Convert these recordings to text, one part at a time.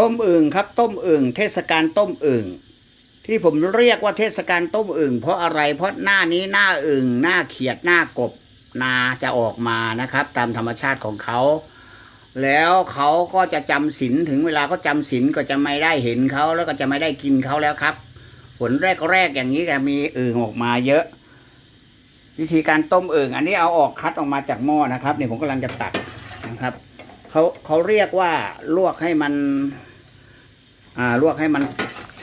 ต้มอึ่งครับ ต้มอึ่งเทศกาลต้มอึ่งที่ผมเรียกว่าเทศกาลต้มอึ่งเพราะอะไรเพราะหน้านี้หน้าอึ่งหน้าเขียดหน้ากบนาจะออกมานะครับ ตามธรรมชาติของเขา แล้วเขาก็จะจำศีลถึงเวลาเขาจำศีลก็จะไม่ได้เห็นเขาแล้วก็จะไม่ได้กินเขาแล้วครับ ผลแรกๆอย่างนี้ก็มีอึ่งออกมาเยอะ วิธีการต้มอึ่งอันนี้เอาออกคัดออกมาจากหม้อนะครับนี่ผมกำลังจะตัดนะครับเขาเขาเรียกว่าลวกให้มัน อ่าลวกให้มัน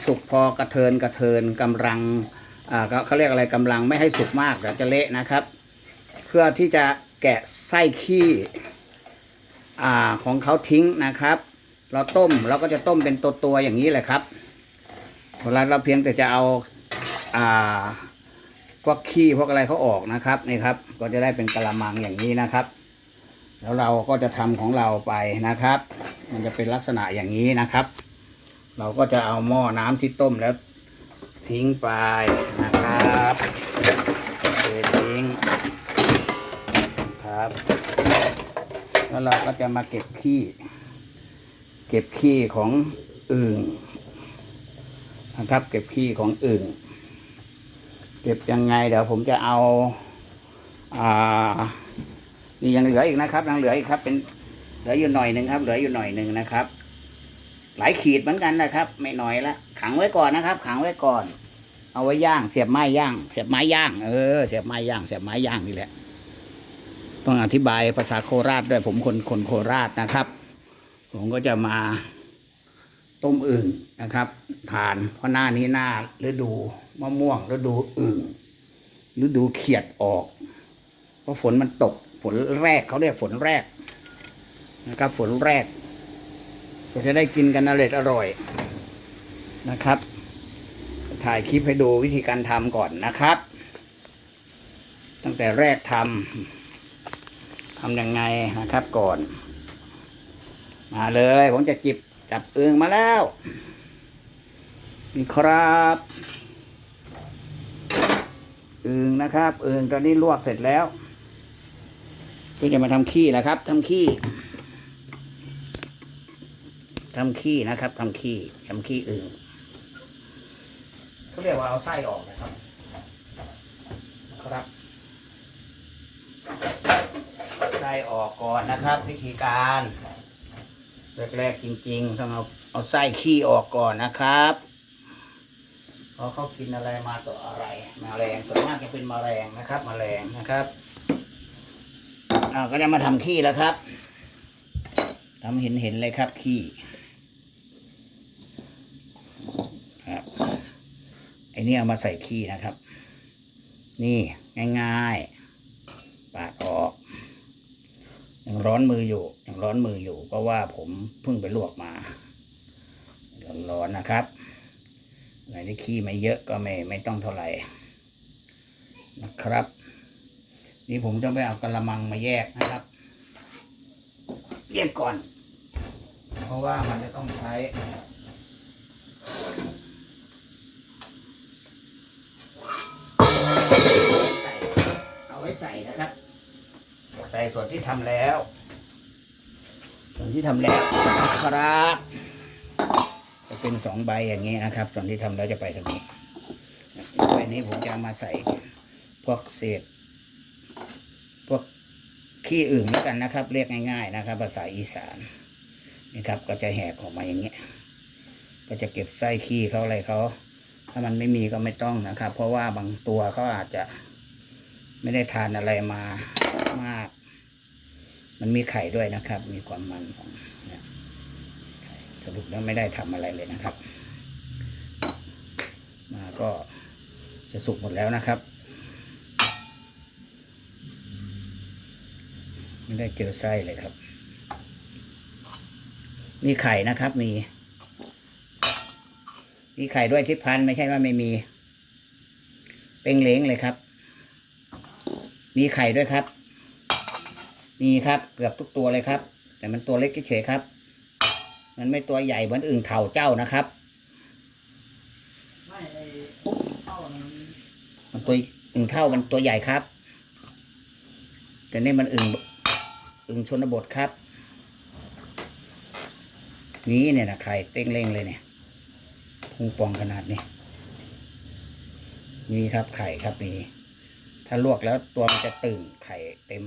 สุกพอกระเทินกระเทินกำลังอ่าเขาเรียกอะไรกำลังไม่ให้สุกมากเดี๋ยวจะเละนะครับ เพื่อที่จะแกะไส้ขี้อ่าของเขาทิ้งนะครับ เราต้มเราก็จะต้มเป็นตัวตัวอย่างนี้แหละครับเวลาเราเพียงแต่จะเอาอ่าพวกขี้พวกอะไรเขาออกนะครับนี่ครับ ก็จะได้เป็นกะละมังอย่างนี้นะครับ แล้วเราก็จะทำของเราไปนะครับ มันจะเป็นลักษณะอย่างนี้นะครับ เราก็จะเอาหม้อน้ำที่ต้มแล้ว ทิ้งไปนะครับเททิ้งครับ แล้วเราก็จะมาเก็บขี้ เก็บขี้ของอึ่งนะครับ เก็บขี้ของอึ่งเก็บยังไงเดี๋ยวผมจะเอาอ่านี่ยังเหลืออีกนะครับยังเหลืออีกครับ เป็นเหลืออยู่หน่อยหนึ่งครับ เหลืออยู่หน่อยหนึ่งนะครับ หลายขีดเหมือนกันนะครับ ไม่น้อยละขังไว้ก่อนนะครับ ขังไว้ก่อน เอาไว้ย่าง เสียบไม้ย่าง เสียบไม้ย่างเออเสียบไม้ย่าง เสียบไม้ย่างนี่แหละ ต้องอธิบายภาษาโคราชด้วยผมคนคนโคราชนะครับ ผมก็จะมาต้มอึ่งนะครับทานเพราะหน้านี้หน้าฤดูมะม่วงฤดูอึ่งฤดูเขียดออก เพราะฝนมันตกฝนแรกเขาเรียกฝนแรกนะครับ ฝนแรก ก็จะได้กินกันอร่อยอร่อยนะครับ ถ่ายคลิปให้ดูวิธีการทำก่อนนะครับ ตั้งแต่แรกทำทำยังไงนะครับก่อน มาเลยผมจะจิบจับเอืองมาแล้วนี่ครับเอึงนะครับ เอึงตอนนี้ลวกเสร็จแล้วก็จะมาทำขี้นะครับทำขี้ ทำขี้นะครับทำขี้ทำขี้อึ่งเขาเรียกว่าเอาไส้ออกนะครับ ครับไส้ออกก่อนนะครับ วิธีการแรกๆจริงๆต้องเอาเอาไส้ขี้ออกก่อนนะครับเพราะเขากินอะไรมาตัวอะไรแมลงส่วนมากจะเป็นแมลงนะครับแมลงนะครับอ่าก็จะมาทำขี้แล้วครับทำเห็นเห็นเลยครับขี้ครับไอ้นี่เอามาใส่ขี้นะครับ นี่ง่ายๆ ปาดออกยังร้อนมืออยู่ยังร้อนมืออยู่ เพราะว่าผมเพิ่งไปลวกมาร้อนๆนะครับไหนที่ขี้ไม่เยอะก็ไม่ไม่ต้องเท่าไหร่นะครับ นี่ผมจะไปเอากระมังมาแยกนะครับ แยกก่อน เพราะว่ามันจะต้องใช้ ว้ใส่นะครับ ใส่ส่วนที่ทำแล้ว ส่วนที่ทำแล้วครับ จะเป็นสองใบอย่างนี้นะครับ ส่วนที่ทำแล้วจะไปทางนี้ใบนี้ผมจะเอามาใส่พวกเศษพวกขี้อึ่งแล้วกันนะครับ เรียกง่าย ๆ นะครับ ภาษาอีสานนี่ครับ ก็จะแหกออกมาอย่างเงี้ยก็จะเก็บไส้ขี้เขาอะไรเขาถ้ามันไม่มีก็ไม่ต้องนะครับ เพราะว่าบางตัวเขาอาจจะ ไม่ได้ทานอะไรมามาก มันมีไข่ด้วยนะครับ มีความมันของนี่ยไข่สรุปแล้วไม่ได้ทำอะไรเลยนะครับ มาก็จะสุกหมดแล้วนะครับ ไม่ได้เจอไส้เลยครับ มีไข่นะครับ มี มีไข่ด้วยทิพพันไม่ใช่ว่าไม่มี เป็นเหลงเลยครับ มีไข่ด้วยครับ มีครับเกือบทุกตัวเลยครับ แต่มันตัวเล็กเฉยครับ มันไม่ตัวใหญ่เหมือนอึ่งเถ่าเจ้านะครับมันตัวอึ่งเท่ามันตัวใหญ่ครับ แต่นี่มันอึ่งอึ่งชนบทครับ นี้เนี่ยนะไข่เต้งเล้งเลยเนี่ยพุงปองขนาดนี้มีครับไข่ครับมี ถ้าลวกแล้วตัวมันจะตึงไข่เต็ม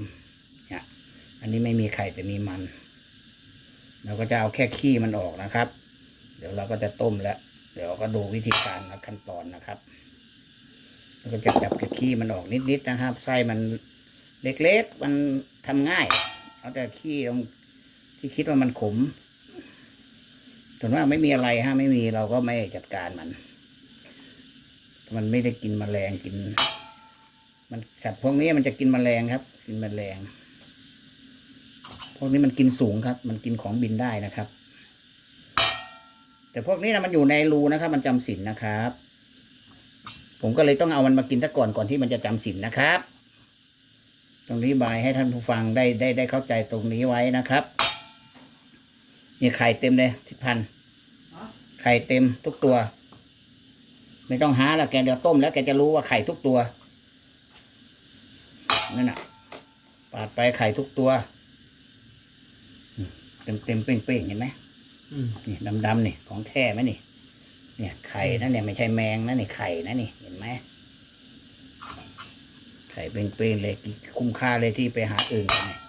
เนี่ยอันนี้ไม่มีไข่แต่มีมัน เราก็จะเอาแค่ขี้มันออกนะครับ เดี๋ยวเราก็จะต้มแล้ว เดี๋ยวก็ดูวิธีการและขั้นตอนนะครับแล้วก็จะจับแค่ขี้มันออกนิดๆนะครับ ไส้มันเล็กๆ มันทำง่าย เอาแต่ขี้ตรงที่คิดว่ามันขมส่วนมากไม่มีอะไรฮะไม่มีเราก็ไม่จัดการมัน มันไม่ได้กินแมลงกิน มันสัตว์พวกนี้มันจะกินแมลงครับ กินแมลง พวกนี้มันกินสูงครับ มันกินของบินได้นะครับ แต่พวกนี้นะมันอยู่ในรูนะครับ มันจำศีลนะครับ ผมก็เลยต้องเอามันมากินซะก่อนก่อนที่มันจะจำศีลนะครับ ตรงนี้บายให้ท่านผู้ฟังได้ได้ได้เข้าใจตรงนี้ไว้นะครับนี่ไข่เต็มเลยทิพันไข่เต็มทุกตัว ไม่ต้องหาและแกเดี๋ยวต้มแล้วแกจะรู้ว่าไข่ทุกตัว นั่นน่ะ ปาดไปไข่ทุกตัวอืมเต็มเต็มเป้งเป้งๆเห็นไหมอืมนี่ดำดำๆนี่ของแท้ไหมนี่ เนี่ยไข่นะเนี่ยไม่ใช่แมงนะนี่ไข่นะนี่เห็นไหมไข่เป็นเป็นๆเลยคุ้มค่าเลยที่ไปหาอึ่งกันเนี่ย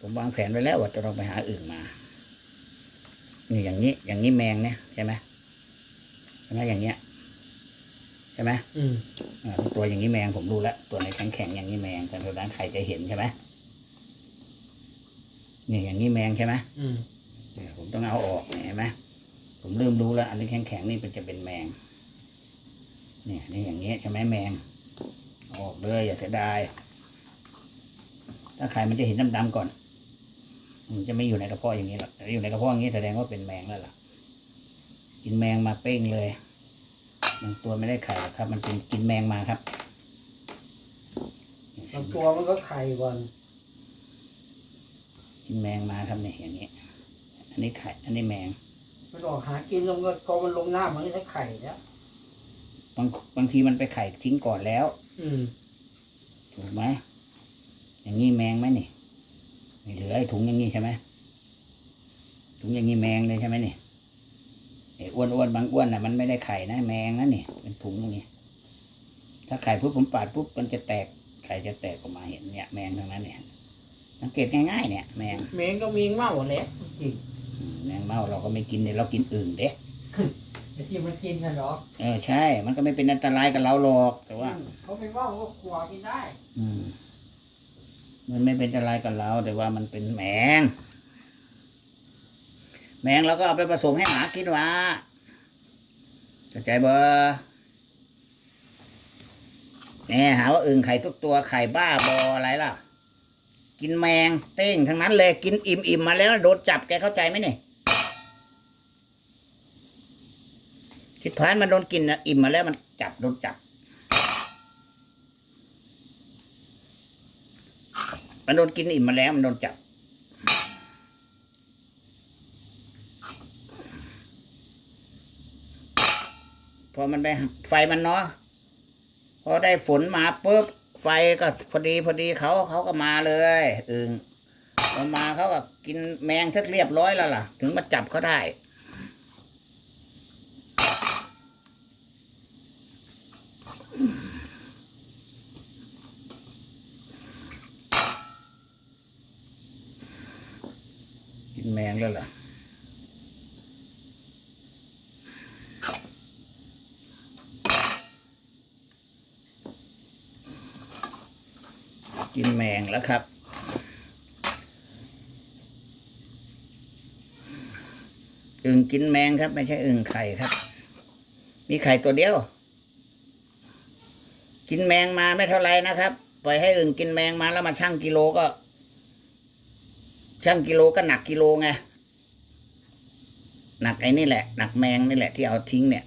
ผมวางแผนไว้แล้วว่าจะต้องไปหาอึ่งมานี่อย่างนี้ อย่างนี้แมงเนี่ยใช่ไหมใช่ไหมอย่างเงี้ย ใช่ไหมอืมอ่าตัวอย่างนี้แมงผมรู้แล้วตัวในแข็งแข็งๆอย่างนี้แมงแต่ตัวนั้นไข่จะเห็นใช่ไหมนี่อย่างนี้แมงใช่ไหมอืมเนี่ยผมต้องเอาออกเนี่ยเห็นไหมผมลืมดูแล้ว อันนี้แข็งๆนี่เป็นจะเป็นแมงเนี่ยนี่อย่างเงี้ยใช่ไหมแมงเอาออกเลยอย่าเสียดายถ้าไข่มันจะเห็นดำๆก่อนมันจะไม่อยู่ในกระเพาะอย่างนี้หรอกแต่อยู่ในกระเพาะอย่างนี้แสดงว่าเป็นแมงแล้วล่ะ กินแมงมาเป้งเลย บางตัวไม่ได้ไข่หรอกครับ มันเป็นกินแมงมาครับบางตัวมันก็ไข่ก่อนกินแมงมาครับเนี่ยอย่างนี้ อันนี้ไข่ อันนี้แมงมันออกหากินลงก็พอมันลงน้ำมันก็ได้ไข่แล้วบางบางทีมันไปไข่ทิ้งก่อนแล้ว อืมถูกไหมอย่างนี้แมงไหมนี่ไม่เหลือไอ้ถุงอย่างนี้ใช่ไหมถุงอย่างนี้แมงเลยใช่ไหมนี่ไอ้อ้วนอ้วนๆบางอ้วนน่ะมันไม่ได้ไข่นะแมงนะนี่เป็นถุงอย่างนี้ถ้าไข่ปุ๊บผมปาดปุ๊บมันจะแตกไข่จะแตกออกมาเห็นเนี่ยแมงทั้งนั้นเนี่ยสังเกตง่ายๆเนี่ยแมงเมงก็มีเมาแหล้วจริงอืมแมงเม่าเราก็ไม่กินเนี่ยเรากินอึ่งเด้ไอ้ที่มันกินน่ะเหรอเออใช่ มันก็ไม่เป็นอันตรายกับเราหรอกแต่ว่าอืมเขาไปเมาก็ขัวกินได้ อืม มันไม่เป็นอะไรกับเรา แต่ว่ามันเป็นแมง แมงเราก็เอาไปผสมให้หมากินวะเข้าใจเบอแหมหาว่าอึ่งไข่ทุกตัวไข่บ้าบออะไรล่ะ กินแมงเต้งทั้งนั้นเลยกินอิ่มอิ่มมาแล้วโดนจับแกเข้าใจไหมเนี่ยทิดพานมันโดนกินนะอิ่มมาแล้วมันจับโดนจับ มันโดนกินอิ่มมาแล้วมันโดนจับ พอมันไปไฟมันเนาะพอได้ฝนมาปุ๊บไฟก็พอดีพอดีเขาเขาก็มาเลยอึงพอมาเขาก็กินแมงทักเรียบร้อยแล้วล่ะ ถึงมาจับเขาได้กินแมงแล้วเห กินแมงแล้วครับ อึ่งกินแมงครับ ไม่ใช่อึ่งไข่ครับ มีไข่ตัวเดียว กินแมงมาไม่เท่าไรนะครับ ปล่อยให้อึ่งกินแมงมาแล้วมาชั่งกิโลก็ ชั่งกิโลก็หนักกิโลไง หนักไอ้นี่แหละ หนักแมงนี่แหละที่เอาทิ้งเนี่ย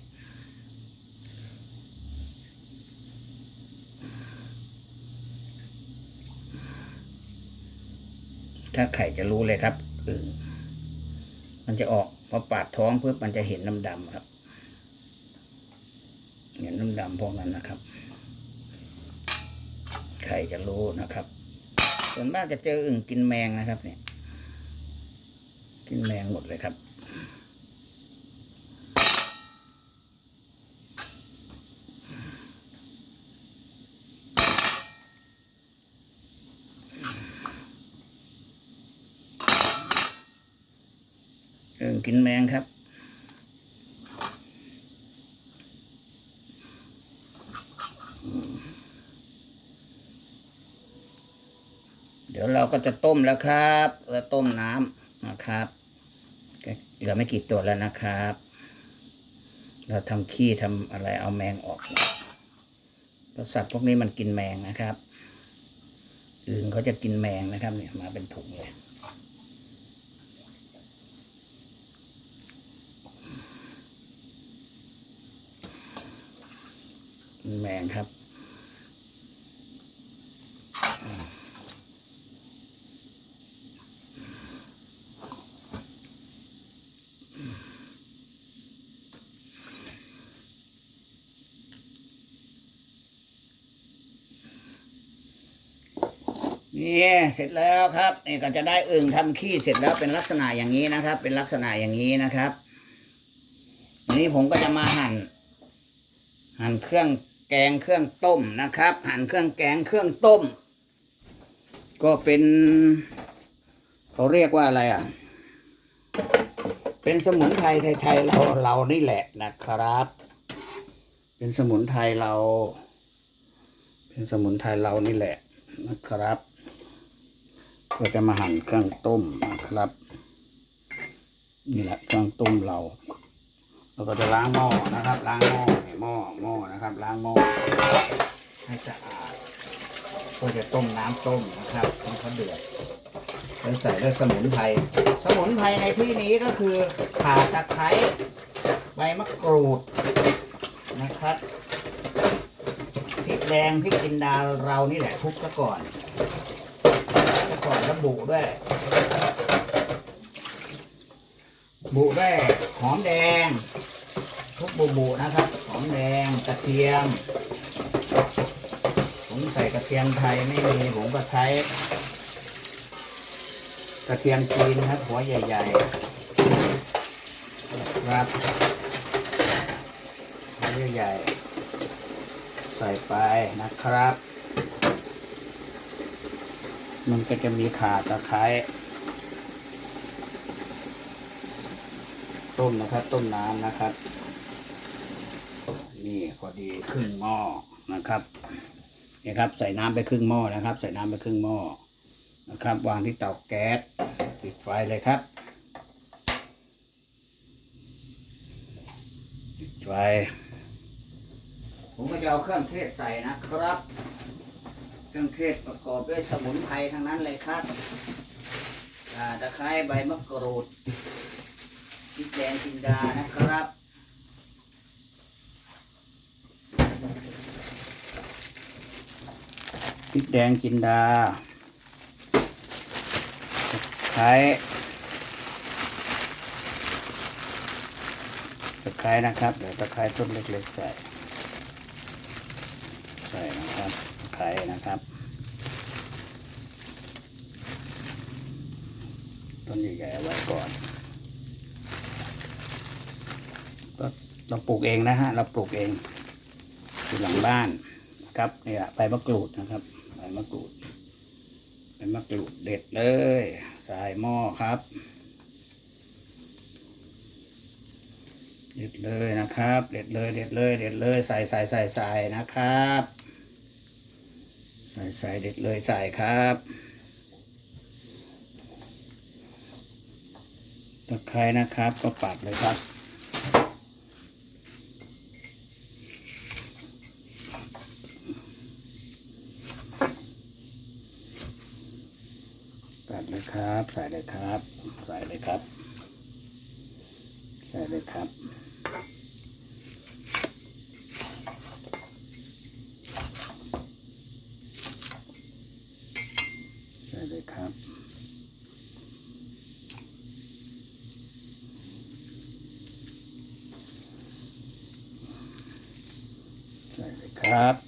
ถ้าไข่จะรู้เลยครับอึ่งมันจะออกพอปาดท้องเพื่อมันจะเห็นน้ำดำครับ เห็นน้ำดำพวกนั้นนะครับ ไข่จะรู้นะครับ ส่วนมากจะเจออึ่งกินแมงนะครับ เนี่ย กินแมงหมดเลยครับ อึ่งกินแมงครับ เดี๋ยวเราก็จะต้มแล้วครับแล้วต้มน้ำนะครับเหลือไม่กี่ตัวแล้วนะครับ เราทำขี้ทำอะไรเอาแมงออกเพราะสัตว์พวกนี้มันกินแมงนะครับอื่นเขาจะกินแมงนะครับเนี่ยมาเป็นถุงเลย แมงครับนี่เสร็จแล้วครับนี่ก็จะได้อึ่งทำขี้เสร็จแล้วเป็นลักษณะอย่างนี้นะครับ เป็นลักษณะอย่างนี้นะครับนี้ผมก็จะมาหั่น หั่นเครื่อง แกงเครื่องต้มนะครับ หั่นเครื่องแกงเครื่องต้ม ก็เป็น เขาเรียกว่าอะไรอะ เป็นสมุนไพรไทยๆเราเรานี่แหละนะครับ เป็นสมุนไพรเรา เป็นสมุนไพรเรานี่แหละนะครับก็จะมาหั่นเครื่องต้มนะครับ นี่แหละเครื่องต้มเรา เราก็จะล้างหม้อนะครับ ล้างหม้อหม้อหม้อนะครับ ล้างหม้อให้สะอาดก็จะต้มน้ำต้มนะครับต้มเขาเดือดแล้วใส่ด้วยสมุนไพรสมุนไพรในที่นี้ก็คือข่าตะไคร้ใบมะกรูดนะครับพริกแดงพริกจินดาเรานี่แหละทุบซะก่อนซะก่อนแล้วบุด้วยบุด้วยหอมแดง บุบุนะครับ หอมแดงกระเทียม ผมใส่กระเทียมไทยไม่มีผมก็ใช้กระเทียมจีนครับ หัวใหญ่ๆครับหัวใหญ่ๆใส่ไปนะครับ มันก็จะมีขาตะไคร้ต้มนะครับ ต้มน้ำนะครับ อดีครึ่งหม้อนะครับนี่ครับใส่น้ำไปครึ่งหม้อนะครับ ใส่น้ำไปครึ่งหม้อนะครับ วางที่เตาแก๊สปิดไฟเลยครับปิดไฟผมก็จะเอาเครื่องเทศใส่นะครับ เครื่องเทศประกอบด้วยสมุนไพรทั้งนั้นเลยครับตะไคร้ใบมะกรูดพริกแดงจินดานะครับ พริกแดงจินดาตะไคร้ตะไคร้นะครับ เดี๋ยวตะไคร้ต้นเล็กๆใส่ ใส่นะครับตะไคร้นะครับต้นใหญ่ๆเอาไว้ก่อนก็เราปลูกเองนะฮะ เราปลูกเอง อยู่หลังบ้านนะครับเนี่ยใบมะกรูดนะครับใบมะกรูดใบมะกรูดเด็ดเลยใส่หม้อครับเด็ดเลยนะครับ เด็ดเลย เด็ดเลย เด็ดเลย ใส่ใส่ใส่ใส่นะครับ ใส่ใส่เด็ดเลยใส่ครับตะไคร้นะครับ ก็ปัดเลยครับ ตัดเลยครับ ใส่เลยครับ ใส่เลยครับ ใส่เลยครับ ใส่เลยครับใส่เลยครับ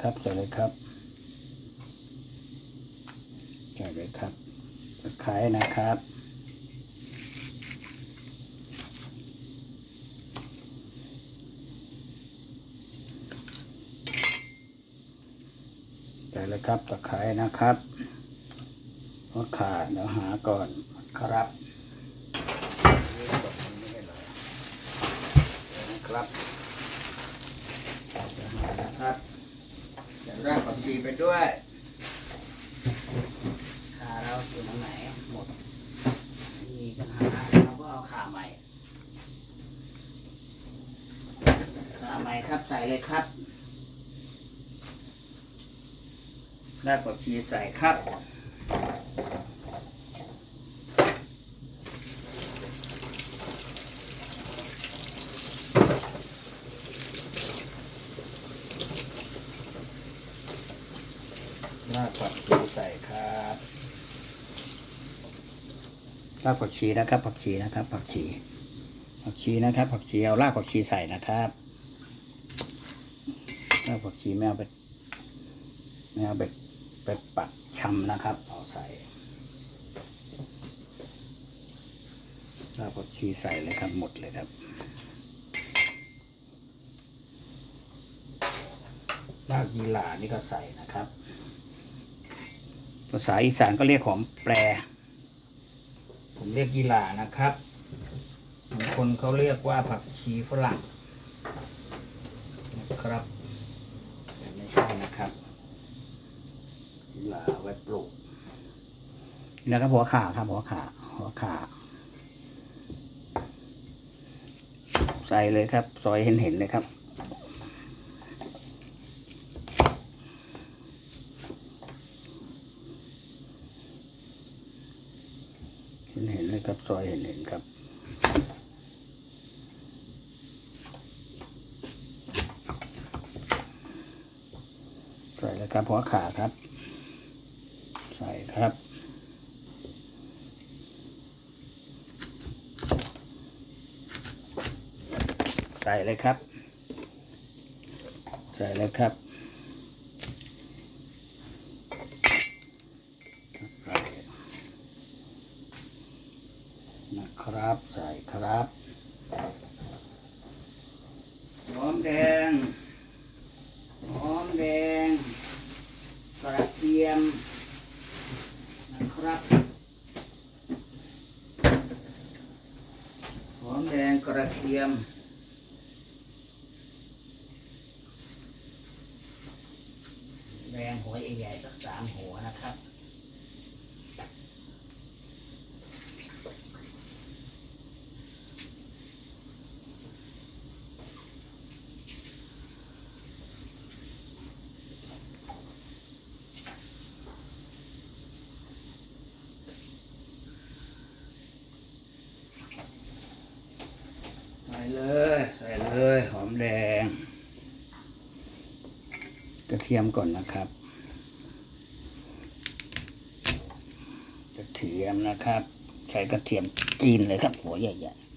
ครับจ่าเลยครับจ่าเลยครับขายนะครับจ่าเลยครับตะไคร้นะครับรถขาดเดี๋ยวหาก่อนครับครับ รากผักชีไปด้วยขาเราอยู่ตรงไหนหมดมีปัญหาเราก็เอาขาใหม่ขาใหม่ครับใส่เลยครับรากผักชีใส่ครับ รากผักชีใส่ครับ รากผักชีนะครับผักชีนะครับผักชีผักชีนะครับผักชีเอารากผักชีใส่นะครับรากผักชีไม่เอาไปไม่เอาไปไปปักชำนะครับ เอาใส่รากผักชีใส่เลยครับหมดเลยครับรากยีหร่านี่ก็ใส่นะครับ ภาษาอีสานก็เรียกหอมแปร ผมเรียกยีหร่านะครับบางคนเขาเรียกว่าผักชีฝรั่งนะครับแต่ไม่ใช่นะครับยีหร่าไว้ปลูกนะครับหัวขาครับหัวขาหัวขาใส่เลยครับ ซอยเห็นเห็นๆเลยครับ เห็นเห็นเลย ครับซอยเห็นเห็นครับใส่แล้วครับหัวขาครับ ใส่ครับ ใส่เลยครับ ใส่เลยครับใส่นะ ครับใส่ครับหอมแดง หอมแดง กระเทียม นะครับ หอมแดงกระเทียม แดงหัวใหญ่ๆสักสามหัวนะครับ ใส่ เลย ใส่เลย หอมแดง กระเทียมก่อนนะครับ กระเทียมนะครับ ใช้กระเทียมจีนเลยครับ หัวใหญ่ๆ